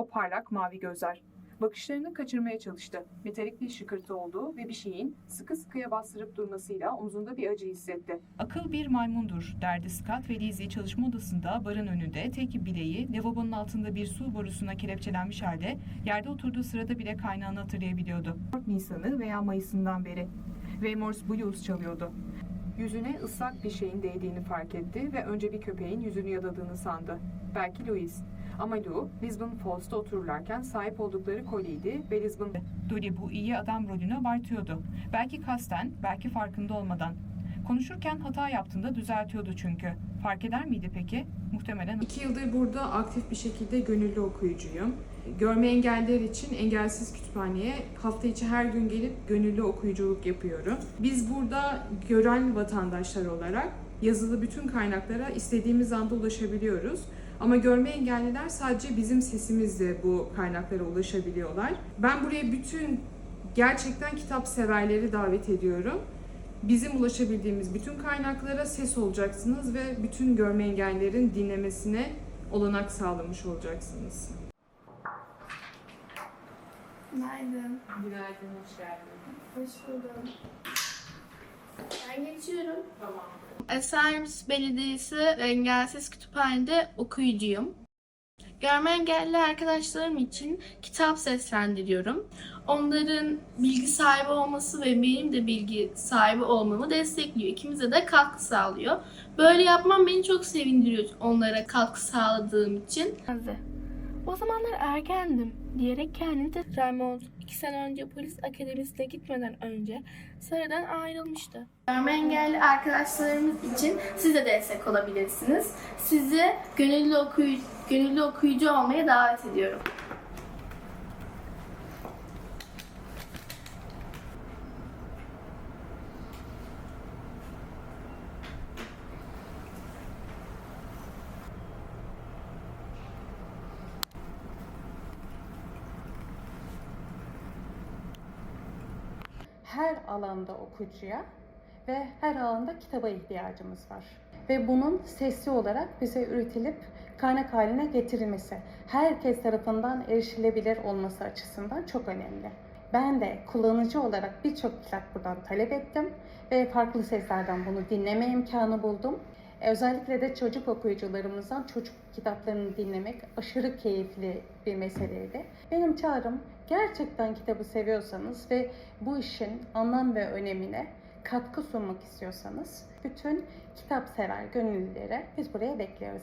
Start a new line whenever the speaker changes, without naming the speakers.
O parlak mavi gözler. Bakışlarını kaçırmaya çalıştı. Metalik bir şıkırtı oldu ve bir şeyin sıkı sıkıya bastırıp durmasıyla omzunda bir acı hissetti. Akıl bir maymundur derdi Scott ve Lizzie çalışma odasında barın önünde tek bileği lavabonun altında bir su borusuna kelepçelenmiş halde yerde oturduğu sırada bile kaynağını hatırlayabiliyordu. 4 Nisan'ı veya Mayıs'ından beri. Weymouth Blues çalıyordu. Yüzüne ıslak bir şeyin değdiğini fark etti ve önce bir köpeğin yüzünü yaladığını sandı. Belki Louis. Ama Lou, Lisbon Falls'ta otururlarken sahip oldukları kolyeydi ve Lisbon... Dolly bu iyi adam rolünü abartıyordu. Belki kasten, belki farkında olmadan. Konuşurken hata yaptığında düzeltiyordu çünkü. Fark eder miydi peki? Muhtemelen
İki yıldır burada aktif bir şekilde gönüllü okuyucuyum. Görme engelliler için engelsiz kütüphaneye hafta içi her gün gelip gönüllü okuyuculuk yapıyorum. Biz burada gören vatandaşlar olarak yazılı bütün kaynaklara istediğimiz anda ulaşabiliyoruz. Ama görme engelliler sadece bizim sesimizle bu kaynaklara ulaşabiliyorlar. Ben buraya bütün gerçekten kitap severleri davet ediyorum. Bizim ulaşabildiğimiz bütün kaynaklara ses olacaksınız ve bütün görme engellilerin dinlemesine olanak sağlamış olacaksınız.
Günaydın.
Günaydın, hoş geldin.
Hoş buldum. Ben geçiyorum.
Tamam.
Esenyurt Belediyesi Engelsiz Kütüphane'de okuyucuyum. Görme engelli arkadaşlarım için kitap seslendiriyorum. Onların bilgi sahibi olması ve benim de bilgi sahibi olmamı destekliyor. İkimize de katkı sağlıyor. Böyle yapmam beni çok sevindiriyor onlara katkı sağladığım için. O zamanlar ergendim diyerek kendini Raymond iki sene önce polis akademisine gitmeden önce Sarı'dan ayrılmıştı. Görme engelli arkadaşlarımız için siz de destek olabilirsiniz. Sizi gönüllü okuyucu, gönüllü okuyucu olmaya davet ediyorum.
Her alanda okuyucuya ve her alanda kitaba ihtiyacımız var. Ve bunun sesli olarak bize üretilip kaynak haline getirilmesi, herkes tarafından erişilebilir olması açısından çok önemli. Ben de kullanıcı olarak birçok kitap buradan talep ettim ve farklı seslerden bunu dinleme imkanı buldum. Özellikle de çocuk okuyucularımızdan çocuk kitaplarını dinlemek aşırı keyifli bir meseleydi. Benim çağrım gerçekten kitabı seviyorsanız ve bu işin anlam ve önemine katkı sunmak istiyorsanız bütün kitap sever gönüllülere biz buraya bekliyoruz.